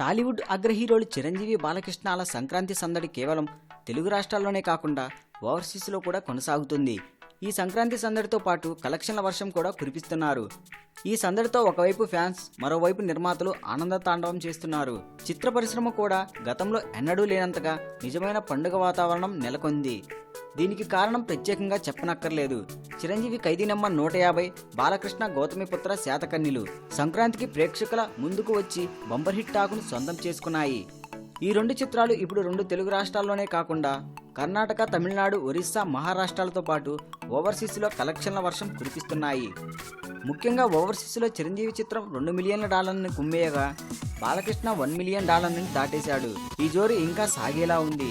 టాలీవుడ్ అగ్రహీరోలు చిరంజీవి బాలకృష్ణాల సంక్రాంతి సందడి కేవలం తెలుగు రాష్ట్రాల్లోనే కాకుండా ఓవర్సీస్లో కూడా కొనసాగుతుంది. ఈ సంక్రాంతి సందడితో పాటు కలెక్షన్ల వర్షం కూడా కురిపిస్తున్నారు. ఈ సందడితో ఒకవైపు ఫ్యాన్స్ మరోవైపు నిర్మాతలు ఆనంద తాండవం చేస్తున్నారు. చిత్ర పరిశ్రమ కూడా గతంలో ఎన్నడూ లేనంతగా నిజమైన పండుగ వాతావరణం నెలకొంది. దీనికి కారణం ప్రత్యేకంగా చెప్పనక్కర్లేదు. చిరంజీవి ఖైదీ నెంబర్ నూట యాభై బాలకృష్ణ గౌతమిపుత్ర శాతకన్నిలు సంక్రాంతికి ప్రేక్షకుల ముందుకు వచ్చి బంబర్ హిట్ టాకును సొంతం చేసుకున్నాయి. ఈ రెండు చిత్రాలు ఇప్పుడు రెండు తెలుగు రాష్ట్రాల్లోనే కాకుండా కర్ణాటక తమిళనాడు ఒరిస్సా మహారాష్ట్రాలతో పాటు ఓవర్సీస్లో కలెక్షన్ల వర్షం కురిపిస్తున్నాయి. ముఖ్యంగా ఓవర్సీస్లో చిరంజీవి చిత్రం రెండు మిలియన్ల డాలర్ని కుమ్మేయగా బాలకృష్ణ వన్ మిలియన్ డాలర్ని దాటేశాడు. ఈ జోరు ఇంకా సాగేలా ఉంది.